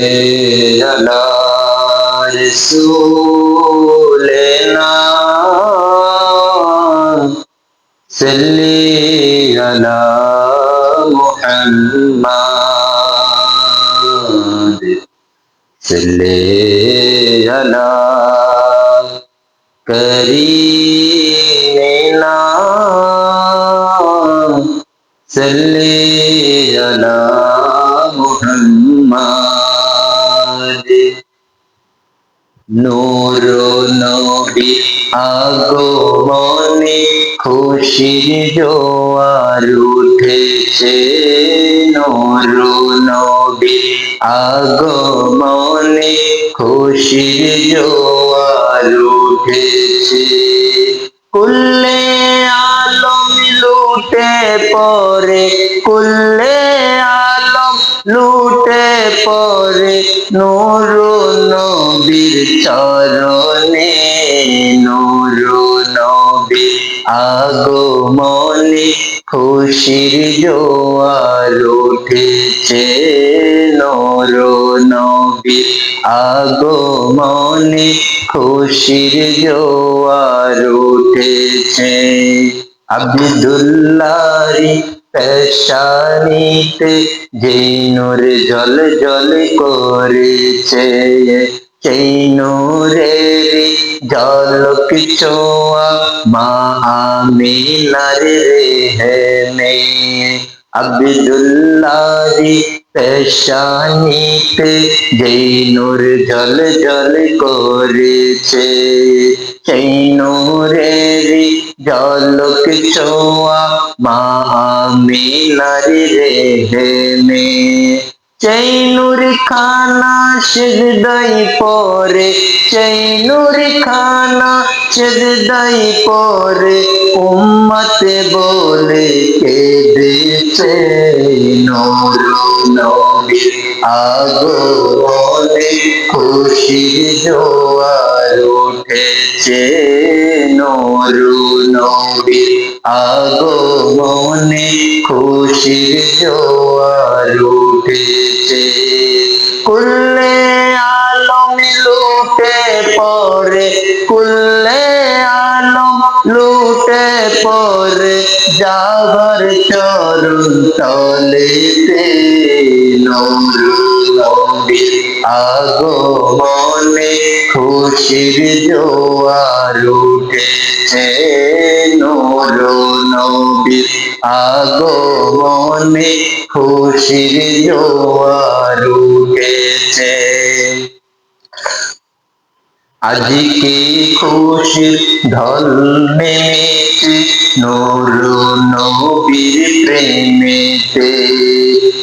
على رسولنا صل على محمد صل على كريمنا صل নূর নবী আগমনে খুশির জোয়ার উঠেছে। নূর নবী আগমনে খুশির জোয়ার উঠেছে। কুল্লে আলম লুটে পরে, কুল্লে নূর নবীর চরণে নূর নবী আগমনে খুশির জোয়ার উঠেছে। নূর নবী আগমনে খুশির জোয়ার উঠেছে। আব্দুল্লারি পেশানিতে যে নূর জল জল করেছে, সেই নূরের জলক চোয়া মা আমিনার রেহনে আব্দুল্লাহি পেশানিতে যেই নূর জল জল করেছে, সেই নূরের জলক ছোঁয়া মা আমিনার রেহনে সেই নূর খানা সিজদাই পরে চৈনুর নূর খানা সিজদাই পরে, উম্মতে বলে কেঁদেছে নূর নবী। আগমনে খুশির জোয়ার উঠেছে। নূর নবী আগমনে খুশির জোয়ার উঠেছে। কুল্লে আলম লুটে পরে কুল্লে আলম লুটে পরে যাবার চরণ তলেতে নবী আগমনে খুশির জোয়ার উঠেছে নূর নবী। আগমনে খুশির জোয়ার উঠেছে আজকে খুশির ঢল নেমেছে নূর নবীর প্রেমেতে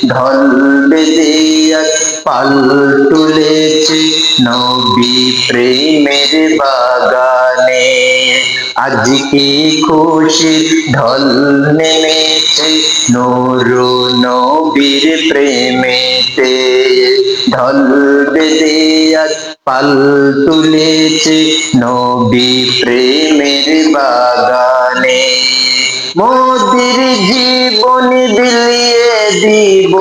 ঢল বেদিয়া পাল তুলেছে নবী প্রেমের বাগানে। আজকে খুশির ঢল নেমেছে নূর নবীর প্রেমেতে ঢল বেদিয়া পাল তুলেছে নবী প্রেমের বাগানে। মোদের জীবন বিলিয়ে দিব,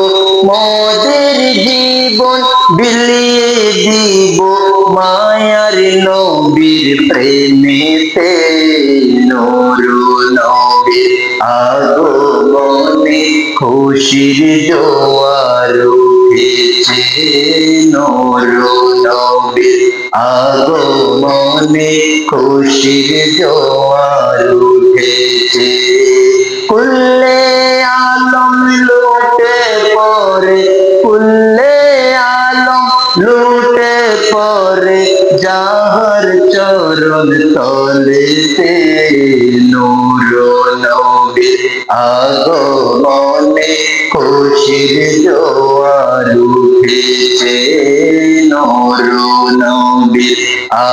মোদের জীবন বিলিয়ে দিব মায়ার নবীর প্রেমেতে। নূর নবীর আগমনে খুশির জোয়ার নবীর আগমনে খুশির জোয়ার উঠেছে কুল্লে আলম লুটে পরে কুল্লে আলম লুটে পরে যাহার চরণ তলেতে নূর নবীর আগমনে খুশির জোয়ার।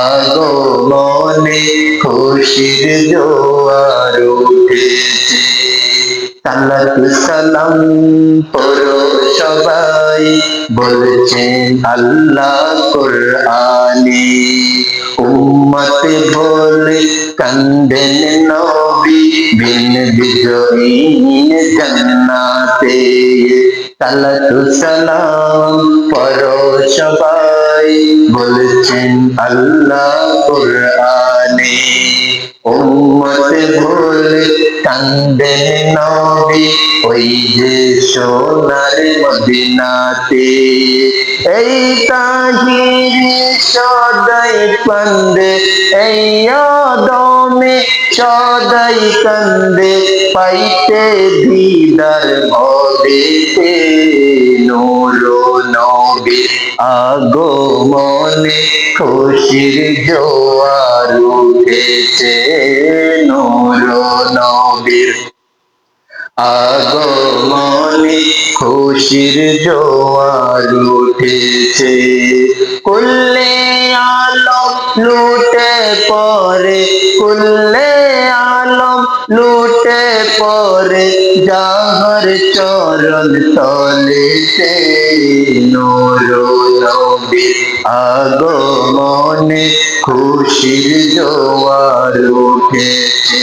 আগমনে খুশির জোয়ার উঠেছে। সালাত সালাম পড়ো সবাই বলছেন আল্লাহ কোরআনে। উম্মত বলে কান্দেন নবী, বিন বিজয়ীন জান্নাতে। সালাতু সালাম পরো সবাই আল্লাহ কোরআনে উম্মত ভুল কান্দেন নবী। ওই যে সোনার মদিনাতে, এই তাহিরি সদাই কান্দে এই দমে সদাই কান্দে পাইতে দিদার ভবেতে নূর নবী। আগমনে খুশির জোয়ার উঠেছে নূর নবীর। আগমনে খুশির জোয়ার উঠেছে। কুল্লে লুটে পরে, কুল্লে আলম লুটে পরে যাহার চরণ তলে সে নবীর আগমনে খুশির জোয়ার উঠেছে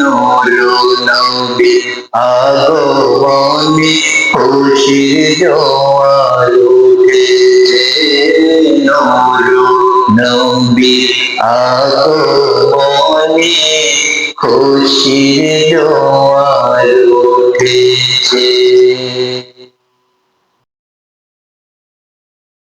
নবীর আগমনে খুশির জোয়ার উঠেছে নূর নবীর আগমনে খুশির জোয়ার উঠেছে।